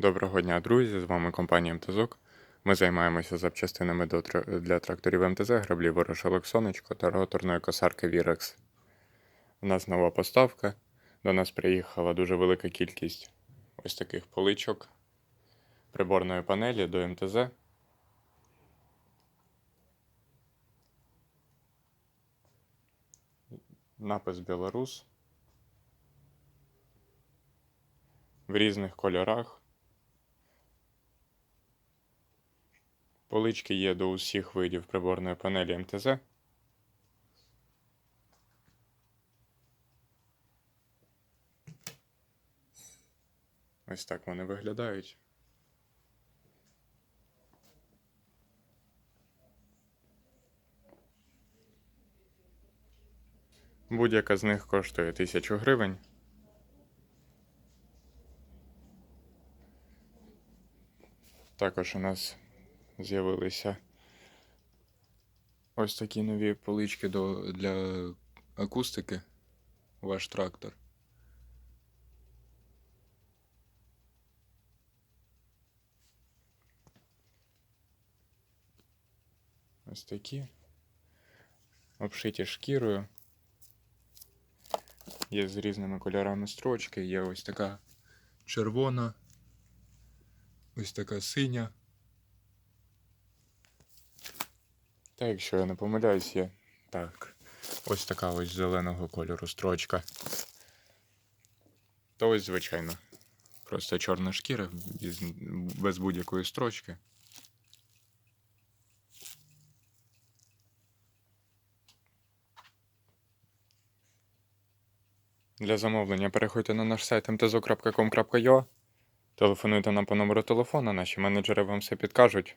Доброго дня, друзі! З вами компанія МТЗОК. Ми займаємося запчастинами для тракторів МТЗ, граблів ворошилок сонечко та роторної косарки Вірекс. У нас нова поставка. До нас приїхала дуже велика кількість ось таких поличок приборної панелі до МТЗ. Напис Білорус. В різних кольорах. Полички є до усіх видів приборної панелі МТЗ. Ось так вони виглядають. Будь-яка з них коштує 1000 гривень. Також у нас з'явилися ось такі нові полички для акустики. Ваш трактор. Ось такі. Обшиті шкірою. Є з різними кольорами строчки. Є ось така червона, ось така синя. Та якщо я не помиляюсь, є так. Ось така ось зеленого кольору строчка. То ось, звичайно. Просто чорна шкіра без, будь-якої строчки. Для замовлення переходьте на наш сайт mtzo.com.ua, телефонуйте нам по номеру телефона, наші менеджери вам все підкажуть.